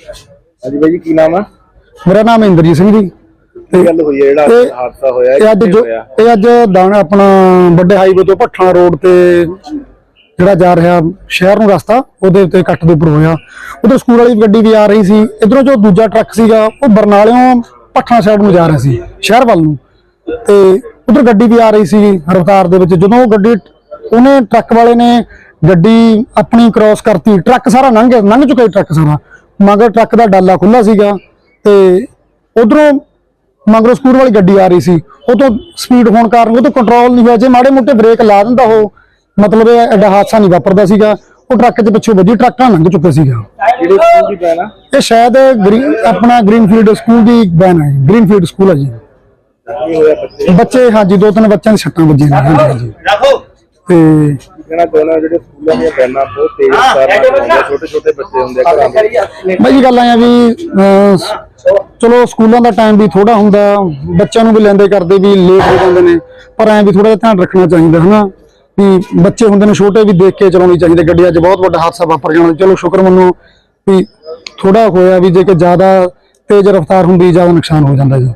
ਹਾਂਜੀ ਬਾਈ ਜੀ ਕੀ ਨਾਮ ਆ? ਮੇਰਾ ਨਾਮ ਇੰਦਰਜੀਤ ਸਿੰਘ ਜੀ। ਕੀ ਗੱਲ ਹੋਈ ਹੈ ਜਿਹੜਾ ਹਾਦਸਾ ਹੋਇਆ ਇਹ ਅੱਜ ਕਿੱਥੇ ਜੋ ਹੋਇਆ? ਇਹ ਅੱਜ ਦਾਣਾ ਆਪਣਾ ਵੱਡੇ ਹਾਈਵੇ ਤੋਂ ਭੱਠਾ ਰੋਡ ਤੇ ਜਿਹੜਾ ਜਾ ਰਿਹਾ ਸ਼ਹਿਰ ਨੂੰ ਰਸਤਾ ਉਹਦੇ ਉੱਤੇ ਕੱਟ ਦੇ ਉੱਪਰ ਹੋਇਆ। ਉਧਰ ਸਕੂਲ ਵਾਲੀ ਗੱਡੀ ਵੀ ਆ ਰਹੀ ਸੀ। ਇਧਰੋਂ ਜੋ ਦੂਜਾ ਟਰੱਕ ਸੀਗਾ ਉਹ ਬਰਨਾਲਿਓਂ ਭੱਠਾ ਸਾਈਡ ਨੂੰ ਜਾ ਰਿਹਾ ਸੀ ਸ਼ਹਿਰ ਵੱਲ ਨੂੰ। ਤੇ ਉਧਰ ਗੱਡੀ ਵੀ ਆ ਰਹੀ ਸੀ ਰਫ਼ਤਾਰ ਦੇ ਵਿੱਚ। ਜਦੋਂ ਉਹ ਗੱਡੀ ਉਹਨੇ ਟਰੱਕ ਵਾਲੇ ਨੇ ਗੱਡੀ ਆਪਣੀ ਕ੍ਰਾਸ ਕਰਤੀ ਟਰੱਕ ਸਾਰਾ ਲੰਘ ਗਿਆ ਲੰਘ ਚੁੱਕਾ ਸੀ ਟਰੱਕ ਸਾਰਾ। ਮਗਰ ਟਰੱਕ ਦਾ ਡਾਲਾ ਖੁੱਲਾ ਸੀਗਾ ਤੇ ਉਧਰੋਂ ਮਗਰੋਂ ਸਕੂਟਰ ਵਾਲੀ ਗੱਡੀ ਆ ਰਹੀ ਸੀ। ਉਹ ਤੋਂ ਸਪੀਡ ਹੋਣ ਕਾਰਨ ਉਹ ਤੋਂ ਕੰਟਰੋਲ ਨਹੀਂ ਹੋਇਆ। ਜੇ ਮਾੜੇ ਮੋਟੇ ਬ੍ਰੇਕ ਲਾ ਦਿੰਦਾ ਉਹ ਮਤਲਬ ਇਹ ਐਡਾ ਹਾਦਸਾ ਨਹੀਂ ਵਾਪਰਦਾ ਸੀਗਾ। ਉਹ ਟਰੱਕ ਦੇ ਪਿੱਛੇ ਵੱਜੀ ਟਰੱਕਾਂ ਲੰਘ ਚੁੱਕੇ ਸੀਗਾ। ਇਹ ਸ਼ਾਇਦ ਗ੍ਰੀਨ ਆਪਣਾ ਗ੍ਰੀਨਫੀਲਡ ਸਕੂਲ ਦੀ ਬੈਨ ਹੈ ਗ੍ਰੀਨਫੀਲਡ ਸਕੂਲ ਹੈ ਜੀ। ਬੱਚੇ? ਹਾਂਜੀ ਦੋ ਤਿੰਨ ਬੱਚਿਆਂ ਦੀ ਸੱਟਾਂ ਵੱਜੀਆਂ ਨੇ। ਹਾਂਜੀ ਤੇ ਕਹਿਣਾ ਚਾਹੁੰਦਾ ਜਿਹੜੇ ਸਕੂਲਾਂ ਦੀਆਂ ਪੈਣਾ ਬਹੁਤ ਤੇਜ਼ ਰਫ਼ਤਾਰ ਨਾਲ ਚੱਲਦੀਆਂ ਛੋਟੇ ਛੋਟੇ ਬੱਚੇ ਹੁੰਦੇ ਆ ਘਰਾਂ ਦੇ ਬਾਈ ਜੀ ਗੱਲ ਆਇਆ ਵੀ ਅਹ, ਸ- ਚਲੋ ਸਕੂਲਾਂ ਦਾ ਟਾਈਮ ਵੀ ਥੋੜਾ ਹੁੰਦਾ ਬੱਚਿਆਂ ਨੂੰ ਵੀ ਲੈਂਦੇ ਕਰਦੇ ਵੀ ਲੇਟ ਹੋ ਜਾਂਦੇ ਨੇ ਪਰ ਐਂ ਵੀ ਥੋੜਾ ਜਿਹਾ ਧਿਆਨ ਰੱਖਣਾ ਚਾਹੀਦਾ ਹਨਾ? ਵੀ ਬੱਚੇ ਹੁੰਦੇ ਨੇ ਛੋਟੇ ਵੀ ਦੇਖ ਕੇ ਚਲਾਉਣੀ ਚਾਹੀਦੀ ਗੱਡੀ ਅੱਜ ਬਹੁਤ ਵੱਡਾ ਹਾਦਸਾ ਵਾਪਰ ਜਾਣਾ ਚਲੋ ਸ਼ੁਕਰ ਮੰਨੋ ਵੀ ਥੋੜਾ ਹੋਇਆ ਵੀ ਜੇ ਕਿ ਜ਼ਿਆਦਾ ਤੇਜ਼ ਰਫ਼ਤਾਰ ਹੁੰਦੀ ਜ਼ਿਆਦਾ ਨੁਕਸਾਨ ਹੋ ਜਾਂਦਾ ਜੀ।